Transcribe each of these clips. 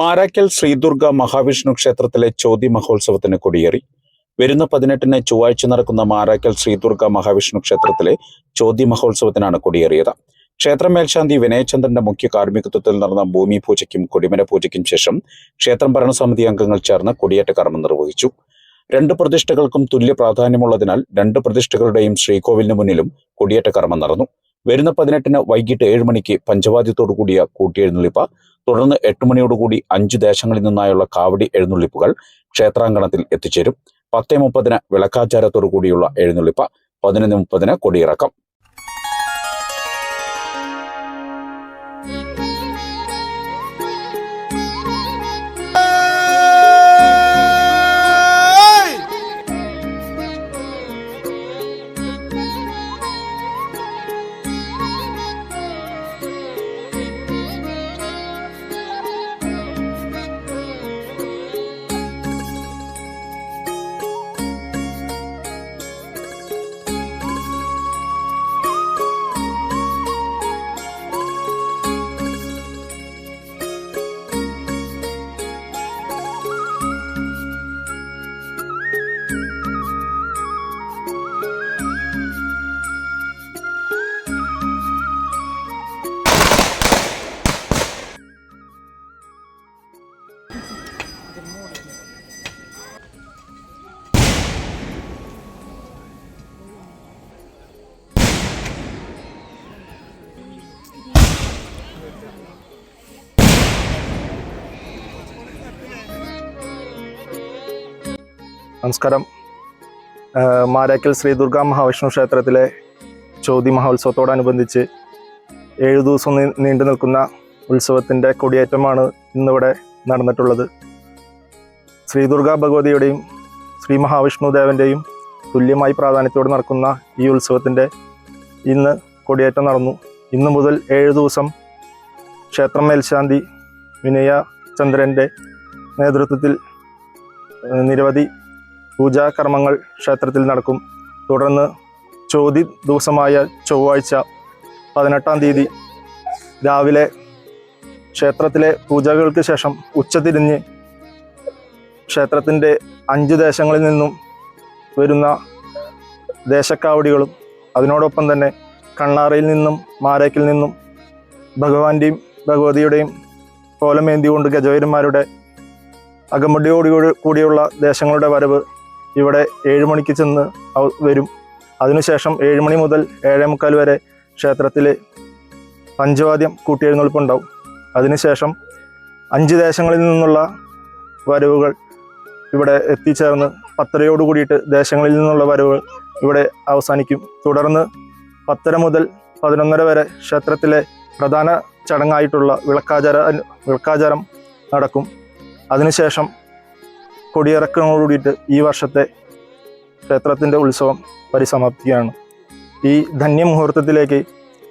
മാരാക്കൽ ശ്രീദുർഗ മഹാവിഷ്ണു ക്ഷേത്രത്തിലെ ചോതി മഹോത്സവത്തിന് കൊടിയേറി. വരുന്ന പതിനെട്ടിന് ചൊവ്വാഴ്ച നടക്കുന്ന മാരാക്കൽ ശ്രീദുർഗ മഹാവിഷ്ണു ക്ഷേത്രത്തിലെ ചോതി മഹോത്സവത്തിനാണ് കൊടിയേറിയത്. ക്ഷേത്രം മേൽശാന്തി വിനയചന്ദ്രന്റെ മുഖ്യ കാർമ്മികത്വത്തിൽ നടന്ന ഭൂമി പൂജയ്ക്കും കൊടിമര പൂജയ്ക്കും ശേഷം ക്ഷേത്രം ഭരണസമിതി അംഗങ്ങൾ ചേർന്ന് കൊടിയേറ്റ കർമ്മം നിർവഹിച്ചു. രണ്ട് പ്രതിഷ്ഠകൾക്കും തുല്യ പ്രാധാന്യമുള്ളതിനാൽ രണ്ട് പ്രതിഷ്ഠകളുടെയും ശ്രീകോവിലിന് മുന്നിലും കൊടിയേറ്റ കർമ്മം നടന്നു. വരുന്ന പതിനെട്ടിന് വൈകിട്ട് ഏഴ് മണിക്ക് പഞ്ചവാദ്യത്തോടു കൂടിയ കൂട്ടിയെഴുന്നള്ളിപ്പ് തുടർന്ന് എട്ട് മണിയോടുകൂടി അഞ്ച് ദേശങ്ങളിൽ നിന്നായുള്ള കാവടി എഴുന്നള്ളിപ്പുകൾ ക്ഷേത്രാങ്കണത്തിൽ എത്തിച്ചേരും. പത്തേ മുപ്പതിന് വിളക്കാചാരത്തോടു കൂടിയുള്ള എഴുന്നള്ളിപ്പ് പതിനൊന്ന് മുപ്പതിന് കൊടിയിറക്കം. നമസ്കാരം. മാരാക്കൽ ശ്രീ ദുർഗാ മഹാവിഷ്ണു ക്ഷേത്രത്തിലെ ചോതി മഹോത്സവത്തോടനുബന്ധിച്ച് ഏഴു ദിവസം നീണ്ടു നിൽക്കുന്ന ഉത്സവത്തിന്റെ കൊടിയേറ്റമാണ് ഇന്നിവിടെ നടന്നിട്ടുള്ളത്. ശ്രീ ദുർഗാ ഭഗവതിയുടെയും ശ്രീ മഹാവിഷ്ണു ദേവന്റെയും തുല്യമായി പ്രാധാന്യത്തോടെ നടക്കുന്ന ഈ ഉത്സവത്തിന്റെ ഇന്ന് കൊടിയേറ്റം നടന്നു. ഇന്നു മുതൽ ഏഴ് ദിവസം ക്ഷേത്രം മേൽശാന്തി വിനയ ചന്ദ്രന്റെ നേതൃത്വത്തിൽ നിരവധി പൂജാകർമ്മങ്ങൾ ക്ഷേത്രത്തിൽ നടക്കും. തുടർന്ന് ചോതി ദിവസമായ ചൊവ്വാഴ്ച പതിനെട്ടാം തീയതി രാവിലെ ക്ഷേത്രത്തിലെ പൂജകൾക്ക് ശേഷം ഉച്ചതിരിഞ്ഞ് ക്ഷേത്രത്തിന്റെ അഞ്ച് ദേശങ്ങളിൽ നിന്നും വരുന്ന ദേശക്കാവടികളും അതിനോടൊപ്പം തന്നെ കണ്ണാറയിൽ നിന്നും മാരേക്കിൽ നിന്നും ഭഗവാന്റെയും ഭഗവതിയുടെയും കോലമേന്തി കൊണ്ട് ഗജവീരന്മാരുടെ അകമ്പടിയോട് കൂടിയുള്ള ദേശങ്ങളുടെ വരവ് ഇവിടെ ഏഴ് മണിക്ക് ചെന്ന് വരും. അതിനുശേഷം ഏഴ് മണി മുതൽ ഏഴേ മുക്കാൽ വരെ ക്ഷേത്രത്തിൽ പഞ്ചവാദ്യം കൂട്ടിയെഴുന്നേൽപ്പുണ്ടാവും. അതിനുശേഷം അഞ്ച് ദേശങ്ങളിൽ നിന്നുള്ള വരവുകൾ ഇവിടെ എത്തിച്ചേർന്ന് പത്തരയോട് കൂടിയിട്ട് ദേശങ്ങളിൽ നിന്നുള്ള വരവുകൾ ഇവിടെ അവസാനിക്കും. തുടർന്ന് പത്തര മുതൽ പതിനൊന്നര വരെ ക്ഷേത്രത്തിലെ പ്രധാന ചടങ്ങായിട്ടുള്ള വിളക്കാചാര വിളക്കാചാരം നടക്കും. അതിനുശേഷം കൊടിയിറക്കങ്ങളോടുകൂടിയിട്ട് ഈ വർഷത്തെ ക്ഷേത്രത്തിന്റെ ഉത്സവം പരിസമാപ്തിയാണ്. ഈ ധന്യമുഹൂർത്തത്തിലേക്ക്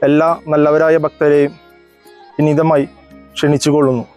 എല്ലാ നല്ലവരായ ഭക്തരെയും വിനീതമായി ക്ഷണിച്ചുകൊള്ളുന്നു.